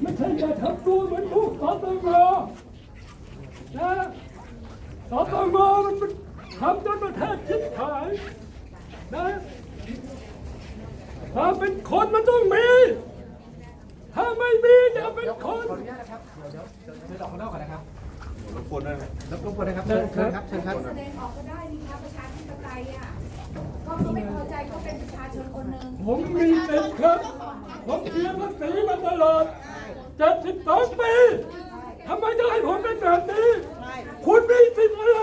ไม่ใช่จะทำตัวเหมือนพวกสตงนะสตงมันทำจนประเทศชิบหายนะถ้าเป็นคนมันต้องมี ถ้าไม่มีอย่าเป็นคนขออนุญาตนะครับเดี๋ยวเดี๋ยวเดี๋ยวเชิญออกข้างนอกก่อนนะครับรบกวนด้วยนะรบกวนนะครับเชิญเชิญครับเชิญครับแสดงออกก็ได้นี่คะประชาธิปไตยอะก็เขาไม่พอใจก็เป็นประชาชนคนหนึ่งผมมีสิทธิ์ครับ ผมเสียภาษีมาตลอด เจ็ดสิบสองปีทำไมจะให้ผมเป็นแบบนี้ คุณมีสิทธิ์อะไร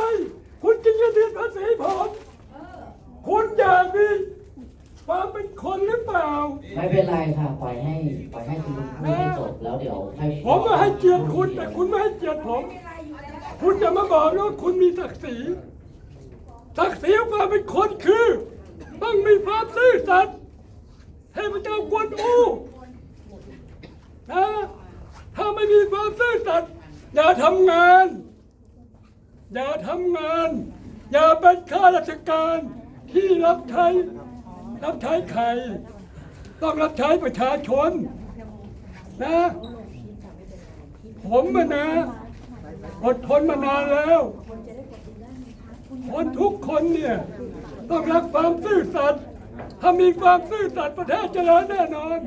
คุณกินเงินเดือนภาษีผม คุณอยากมีความเป็นคนหรือเปล่า ไม่เป็นไรค่ะปล่อยให้ปล่อยให้คุณลุงพูดให้จบแล้วเดี๋ยวให้ผมมาให้เกียรติคุณแต่คุณไม่ให้เกียรติผมไม่เป็นไรอยู่แล้วคุณจะมาบอกว่าคุณมีศักดิ์ศรีศักดิ์ศรีของความเป็นคนคือ ต้องมีความซื่อสัตย์เทพเจ้ากวนอู นะถ้าไม่มีความซื่อสัตย์อย่าทำงาน อย่าทำงาน อย่าเป็นข้าราชการที่รับใช้รับใช้ใคร ต้องรับใช้ประชาชน นะ ผมอะนะอดทนมานานแล้ว คนทุกคนเนี่ย ต้องรักความซื่อสัตย์ถ้ามีความซื่อสัตย์ประเทศเจริญแน่นอน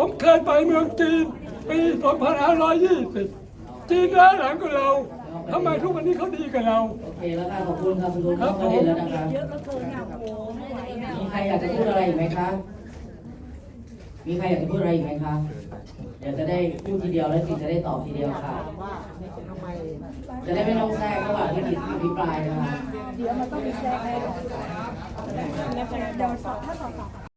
ผมเคยไปเมืองจีนปี2520 จีนล้าหลังกับเราทำไมทุกวันนี้เขาดีกับเรา โอเคแล้วค่ะขอบคุณครับคุณลุงเข้าประเด็นแล้วนะครับเยอะเหลือเกินเนี่ยโอ้โหไม่ไหวแล้วมีใครอยากจะพูดอะไรอีกไหมคะ มีใครอยากจะพูดอะไรอีกไหมคะ เดี๋ยวจะได้พูดทีเดียวแล้วจิตจะได้ตอบทีเดียวค่ะ ว่าทำไมจะได้ไม่ต้องแทรกระหว่างที่จิตอภิปรายนะคะ เดี๋ยวมันต้องมีแทรกแน่นอนเดี๋ยวมันสอบถ้าสอบสอบ